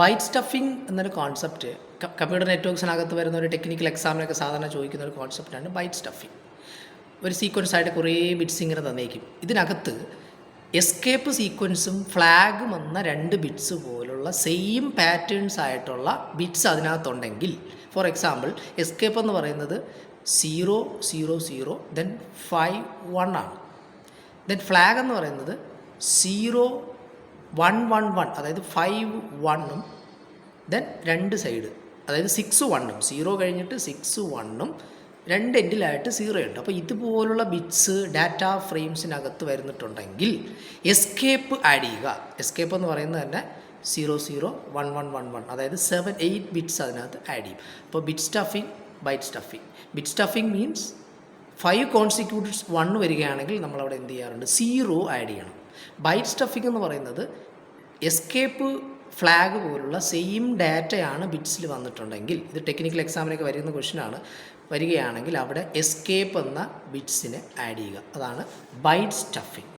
Byte stuffing എന്നൊരു concept computer നെറ്റ്വർക്ക്സിനകത്ത് വരുന്ന ഒരു ടെക്നിക്കൽ എക്സാമിനൊക്കെ സാധാരണ ചോദിക്കുന്ന ഒരു കോൺസെപ്റ്റാണ് ബൈറ്റ് സ്റ്റഫിംഗ് ഒരു സീക്വൻസ് ആയിട്ട് കുറേ ബിറ്റ്സ് ഇങ്ങനെ തന്നേക്കും. ഇതിനകത്ത് എസ്കേപ്പ് സീക്വൻസും ഫ്ലാഗും എന്ന രണ്ട് ബിറ്റ്സ് പോലുള്ള സെയിം പാറ്റേൺസ് ആയിട്ടുള്ള ബിറ്റ്സ് അതിനകത്തുണ്ടെങ്കിൽ ഫോർ എക്സാമ്പിൾ എസ്കേപ്പ് എന്ന് പറയുന്നത് zero zero zero then five one ആണ്. ദെൻ ഫ്ലാഗ് എന്ന് പറയുന്നത് സീറോ വൺ വൺ വൺ അതായത് ഫൈവ് വണ്ണും ദെൻ രണ്ട് സൈഡ് അതായത് സിക്സ് വണ്ണും സീറോ കഴിഞ്ഞിട്ട് സിക്സ് വണ്ണും രണ്ട് എൻഡിലായിട്ട് സീറോ ഉണ്ട്. അപ്പോൾ ഇതുപോലുള്ള ബിറ്റ്സ് ഡാറ്റ ഫ്രെയിംസിനകത്ത് വരുന്നിട്ടുണ്ടെങ്കിൽ എസ്കേപ്പ് ആഡ് ചെയ്യുക. എസ്കേപ്പ് എന്ന് പറയുന്നത് തന്നെ zero zero one one one one അതായത് സെവൻ എയ്റ്റ് ബിറ്റ്സ് അതിനകത്ത് ആഡ് ചെയ്യും. അപ്പോൾ bit stuffing byte stuffing bit stuffing means five consecutives one വരികയാണെങ്കിൽ നമ്മളവിടെ എന്ത് ചെയ്യാറുണ്ട്? സീറോ ആഡ് ചെയ്യണം. ബൈറ്റ് സ്റ്റഫിംഗ് എന്ന് പറയുന്നത് എസ്കേപ്പ് ഫ്ലാഗ് പോലുള്ള സെയിം ഡാറ്റയാണ് ബിറ്റ്സിൽ വന്നിട്ടുണ്ടെങ്കിൽ ഇത് ടെക്നിക്കൽ എക്സാമിനൊക്കെ വരുന്ന ക്വസ്റ്റ്യനാണ് വരികയാണെങ്കിൽ അവിടെ എസ്കേപ്പ് എന്ന ബിറ്റ്സിനെ ആഡ് ചെയ്യുക. അതാണ് ബൈറ്റ് സ്റ്റഫിംഗ്